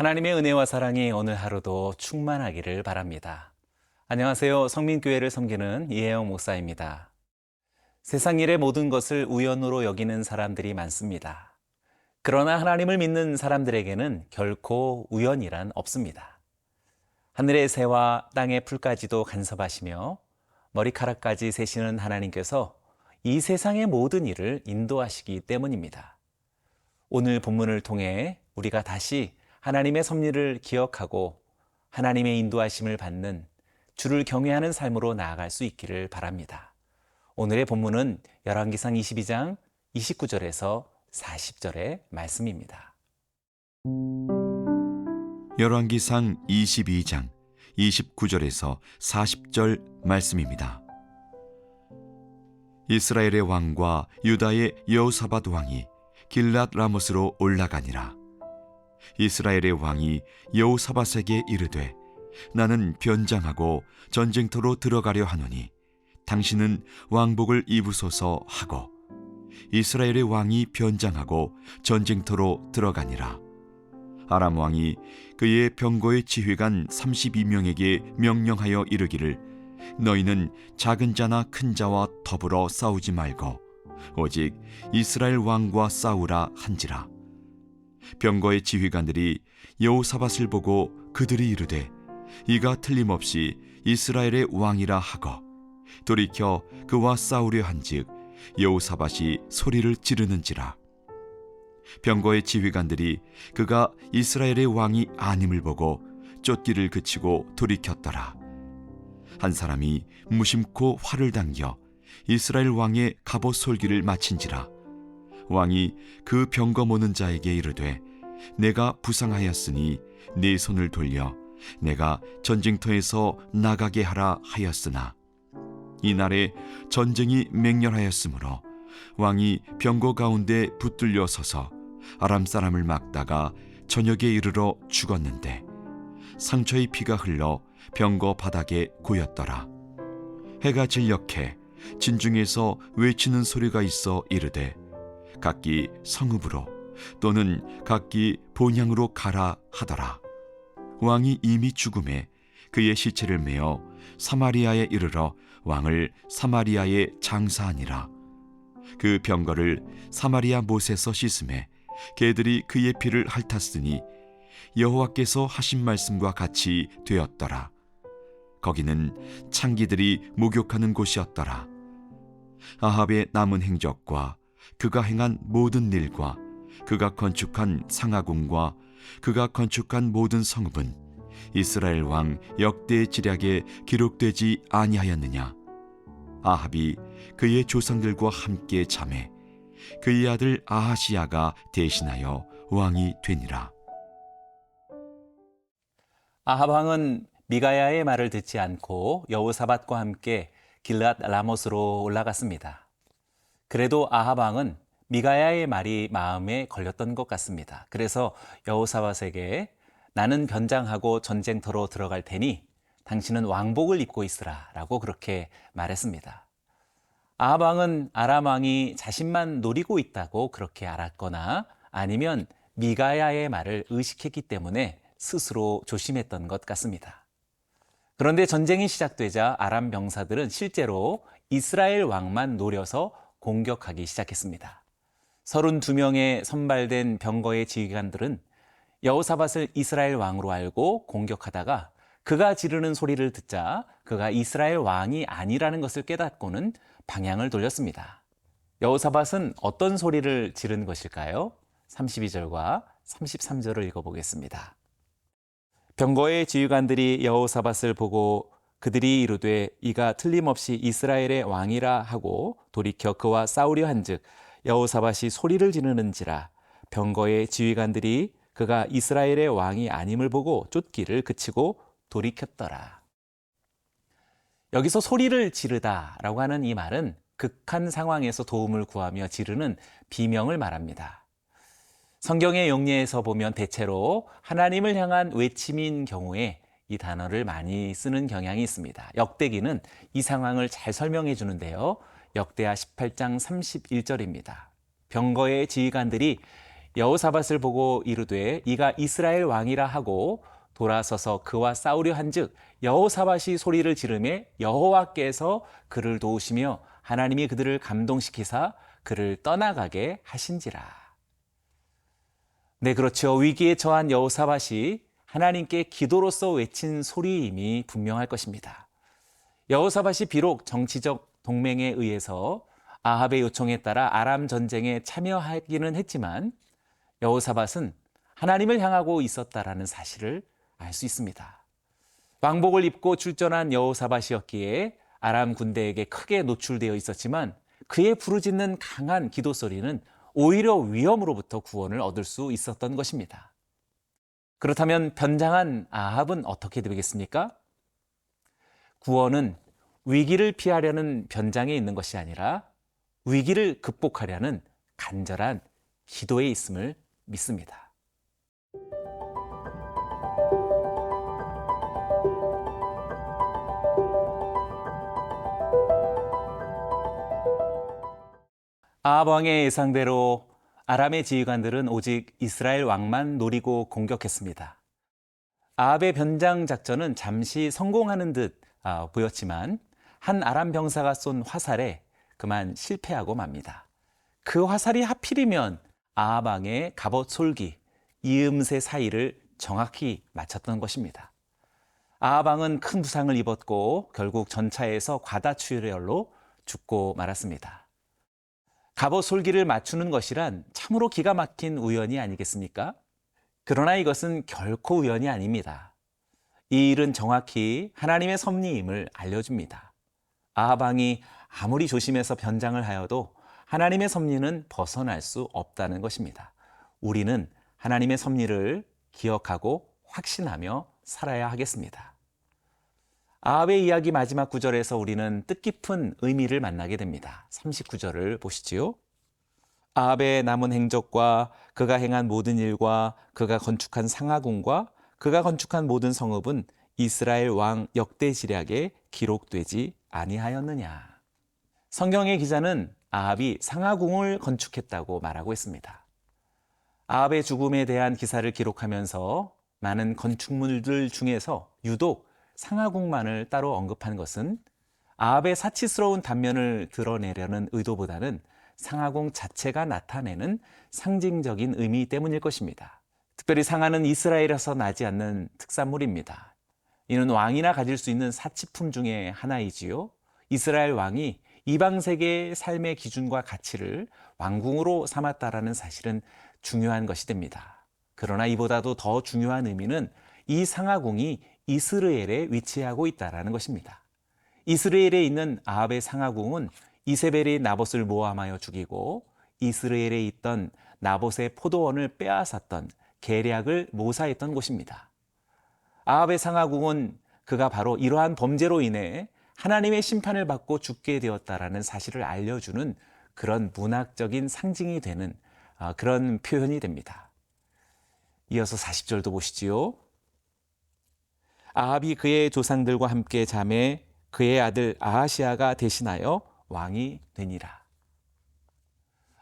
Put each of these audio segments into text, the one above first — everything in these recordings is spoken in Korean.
하나님의 은혜와 사랑이 오늘 하루도 충만하기를 바랍니다. 안녕하세요. 성민교회를 섬기는 이혜영 목사입니다. 세상 일의 모든 것을 우연으로 여기는 사람들이 많습니다. 그러나 하나님을 믿는 사람들에게는 결코 우연이란 없습니다. 하늘의 새와 땅의 풀까지도 간섭하시며 머리카락까지 세시는 하나님께서 이 세상의 모든 일을 인도하시기 때문입니다. 오늘 본문을 통해 우리가 다시 하나님의 섭리를 기억하고 하나님의 인도하심을 받는 주를 경외하는 삶으로 나아갈 수 있기를 바랍니다. 오늘의 본문은 열왕기상 22장 29절에서 40절의 말씀입니다. 열왕기상 22장 29절에서 40절 말씀입니다. 이스라엘의 왕과 유다의 여호사밧 왕이 길랏 라못으로 올라가니라. 이스라엘의 왕이 여호사밧에게 이르되 나는 변장하고 전쟁터로 들어가려 하노니 당신은 왕복을 입으소서 하고 이스라엘의 왕이 변장하고 전쟁터로 들어가니라. 아람 왕이 그의 병거의 지휘관 32명에게 명령하여 이르기를 너희는 작은 자나 큰 자와 더불어 싸우지 말고 오직 이스라엘 왕과 싸우라 한지라 병거의 지휘관들이 여호사밧을 보고 그들이 이르되 이가 틀림없이 이스라엘의 왕이라 하고 돌이켜 그와 싸우려 한즉 여호사밧이 소리를 지르는지라 병거의 지휘관들이 그가 이스라엘의 왕이 아님을 보고 쫓기를 그치고 돌이켰더라. 한 사람이 무심코 활을 당겨 이스라엘 왕의 갑옷 솔기를 마친지라. 왕이 그 병거 모는 자에게 이르되 내가 부상하였으니 네 손을 돌려 내가 전쟁터에서 나가게 하라 하였으나 이날에 전쟁이 맹렬하였으므로 왕이 병거 가운데 붙들려 서서 아람 사람을 막다가 저녁에 이르러 죽었는데 상처의 피가 흘러 병거 바닥에 고였더라. 해가 진력해 진중에서 외치는 소리가 있어 이르되 각기 성읍으로 또는 각기 본향으로 가라 하더라. 왕이 이미 죽음에 그의 시체를 메어 사마리아에 이르러 왕을 사마리아에 장사하니라. 그 병거를 사마리아 못에서 씻음에 개들이 그의 피를 핥았으니 여호와께서 하신 말씀과 같이 되었더라. 거기는 창기들이 목욕하는 곳이었더라. 아합의 남은 행적과 그가 행한 모든 일과 그가 건축한 상하궁과 그가 건축한 모든 성읍은 이스라엘 왕 역대의 지략에 기록되지 아니하였느냐? 아합이 그의 조상들과 함께 잠에 그의 아들 아하시야가 대신하여 왕이 되니라. 아합 왕은 미가야의 말을 듣지 않고 여호사밧과 함께 길랏 라못으로 올라갔습니다. 그래도 아합 왕은 미가야의 말이 마음에 걸렸던 것 같습니다. 그래서 여호사밧에게 나는 변장하고 전쟁터로 들어갈 테니 당신은 왕복을 입고 있으라라고 그렇게 말했습니다. 아합 왕은 아람 왕이 자신만 노리고 있다고 그렇게 알았거나 아니면 미가야의 말을 의식했기 때문에 스스로 조심했던 것 같습니다. 그런데 전쟁이 시작되자 아람 병사들은 실제로 이스라엘 왕만 노려서 공격하기 시작했습니다. 32명의 선발된 병거의 지휘관들은 여호사밧을 이스라엘 왕으로 알고 공격하다가 그가 지르는 소리를 듣자 그가 이스라엘 왕이 아니라는 것을 깨닫고는 방향을 돌렸습니다. 여호사밧은 어떤 소리를 지른 것일까요? 32절과 33절을 읽어보겠습니다. 병거의 지휘관들이 여호사밧을 보고 그들이 이르되 이가 틀림없이 이스라엘의 왕이라 하고 돌이켜 그와 싸우려 한즉 여호사밧이 소리를 지르는지라 병거의 지휘관들이 그가 이스라엘의 왕이 아님을 보고 쫓기를 그치고 돌이켰더라. 여기서 소리를 지르다라고 하는 이 말은 극한 상황에서 도움을 구하며 지르는 비명을 말합니다. 성경의 용례에서 보면 대체로 하나님을 향한 외침인 경우에 이 단어를 많이 쓰는 경향이 있습니다. 역대기는 이 상황을 잘 설명해 주는데요. 역대하 18장 31절입니다. 병거의 지휘관들이 여호사밧을 보고 이르되 이가 이스라엘 왕이라 하고 돌아서서 그와 싸우려 한즉 여호사밧이 소리를 지르매 여호와께서 그를 도우시며 하나님이 그들을 감동시키사 그를 떠나가게 하신지라. 네, 그렇죠. 위기에 처한 여호사밧이 하나님께 기도로서 외친 소리임이 분명할 것입니다. 여호사밧이 비록 정치적 동맹에 의해서 아합의 요청에 따라 아람 전쟁에 참여하기는 했지만 여호사밧은 하나님을 향하고 있었다라는 사실을 알 수 있습니다. 왕복을 입고 출전한 여호사밧이었기에 아람 군대에게 크게 노출되어 있었지만 그의 부르짖는 강한 기도 소리는 오히려 위험으로부터 구원을 얻을 수 있었던 것입니다. 그렇다면 변장한 아합은 어떻게 되겠습니까? 구원은 위기를 피하려는 변장에 있는 것이 아니라 위기를 극복하려는 간절한 기도에 있음을 믿습니다. 아합 왕의 예상대로 아람의 지휘관들은 오직 이스라엘 왕만 노리고 공격했습니다. 아합의 변장 작전은 잠시 성공하는 듯 아, 보였지만 한 아람 병사가 쏜 화살에 그만 실패하고 맙니다. 그 화살이 하필이면 아합 왕의 갑옷 솔기 이음새 사이를 정확히 맞췄던 것입니다. 아합 왕은 큰 부상을 입었고 결국 전차에서 과다출혈로 죽고 말았습니다. 갑옷 솔기를 맞추는 것이란 참으로 기가 막힌 우연이 아니겠습니까? 그러나 이것은 결코 우연이 아닙니다. 이 일은 정확히 하나님의 섭리임을 알려줍니다. 아하방이 아무리 조심해서 변장을 하여도 하나님의 섭리는 벗어날 수 없다는 것입니다. 우리는 하나님의 섭리를 기억하고 확신하며 살아야 하겠습니다. 아합의 이야기 마지막 구절에서 우리는 뜻깊은 의미를 만나게 됩니다. 39절을 보시지요. 아합의 남은 행적과 그가 행한 모든 일과 그가 건축한 상하궁과 그가 건축한 모든 성읍은 이스라엘 왕 역대지략에 기록되지 아니하였느냐. 성경의 기자는 아합이 상하궁을 건축했다고 말하고 있습니다. 아합의 죽음에 대한 기사를 기록하면서 많은 건축물들 중에서 유독 상하궁만을 따로 언급한 것은 아합의 사치스러운 단면을 드러내려는 의도보다는 상하궁 자체가 나타내는 상징적인 의미 때문일 것입니다. 특별히 상하는 이스라엘에서 나지 않는 특산물입니다. 이는 왕이나 가질 수 있는 사치품 중에 하나이지요. 이스라엘 왕이 이방 세계의 삶의 기준과 가치를 왕궁으로 삼았다라는 사실은 중요한 것이 됩니다. 그러나 이보다도 더 중요한 의미는 이 상하궁이 이스라엘에 위치하고 있다라는 것입니다. 이스라엘에 있는 아합의 상하궁은 이세벨이 나봇을 모함하여 죽이고 이스라엘에 있던 나봇의 포도원을 빼앗았던 계략을 모사했던 곳입니다. 아합의 상하궁은 그가 바로 이러한 범죄로 인해 하나님의 심판을 받고 죽게 되었다라는 사실을 알려주는 그런 문학적인 상징이 되는 아, 그런 표현이 됩니다. 이어서 40절도 보시지요. 아합이 그의 조상들과 함께 잠에 그의 아들 아하시아가 대신하여 왕이 되니라.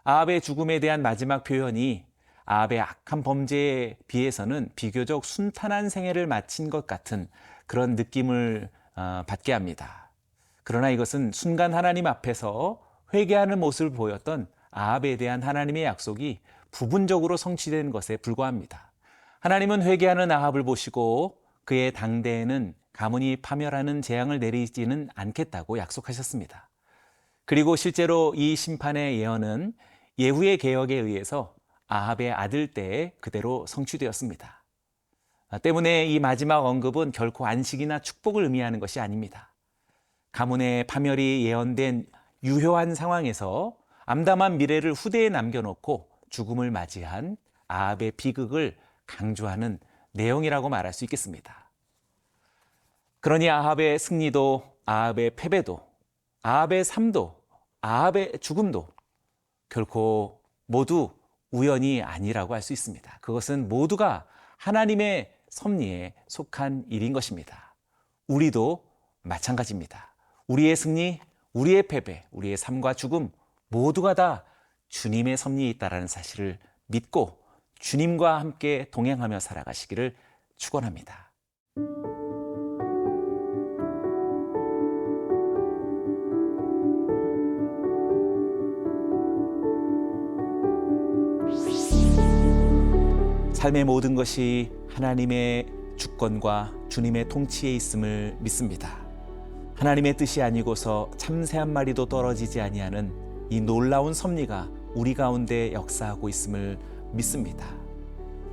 아합의 죽음에 대한 마지막 표현이 아합의 악한 범죄에 비해서는 비교적 순탄한 생애를 마친 것 같은 그런 느낌을 어, 받게 합니다. 그러나 이것은 순간 하나님 앞에서 회개하는 모습을 보였던 아합에 대한 하나님의 약속이 부분적으로 성취된 것에 불과합니다. 하나님은 회개하는 아합을 보시고 그의 당대에는 가문이 파멸하는 재앙을 내리지는 않겠다고 약속하셨습니다. 그리고 실제로 이 심판의 예언은 예후의 개혁에 의해서 아합의 아들 때에 그대로 성취되었습니다. 때문에 이 마지막 언급은 결코 안식이나 축복을 의미하는 것이 아닙니다. 가문의 파멸이 예언된 유효한 상황에서 암담한 미래를 후대에 남겨놓고 죽음을 맞이한 아합의 비극을 강조하는 내용이라고 말할 수 있겠습니다. 그러니 아합의 승리도 아합의 패배도 아합의 삶도 아합의 죽음도 결코 모두 우연이 아니라고 할 수 있습니다. 그것은 모두가 하나님의 섭리에 속한 일인 것입니다. 우리도 마찬가지입니다. 우리의 승리, 우리의 패배, 우리의 삶과 죽음 모두가 다 주님의 섭리에 있다라는 사실을 믿고 주님과 함께 동행하며 살아가시기를 축원합니다. 삶의 모든 것이 하나님의 주권과 주님의 통치에 있음을 믿습니다. 하나님의 뜻이 아니고서 참새 한 마리도 떨어지지 아니하는 이 놀라운 섭리가 우리 가운데 역사하고 있음을 믿습니다.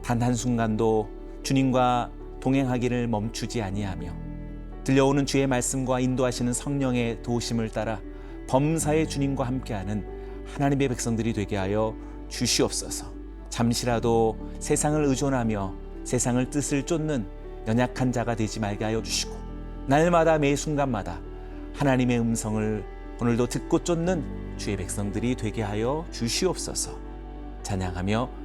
단 한순간도 주님과 동행하기를 멈추지 아니하며 들려오는 주의 말씀과 인도하시는 성령의 도우심을 따라 범사의 주님과 함께하는 하나님의 백성들이 되게 하여 주시옵소서. 잠시라도 세상을 의존하며 세상을 뜻을 쫓는 연약한 자가 되지 말게 하여 주시고 날마다 매 순간마다 하나님의 음성을 오늘도 듣고 쫓는 주의 백성들이 되게 하여 주시옵소서. 찬양하며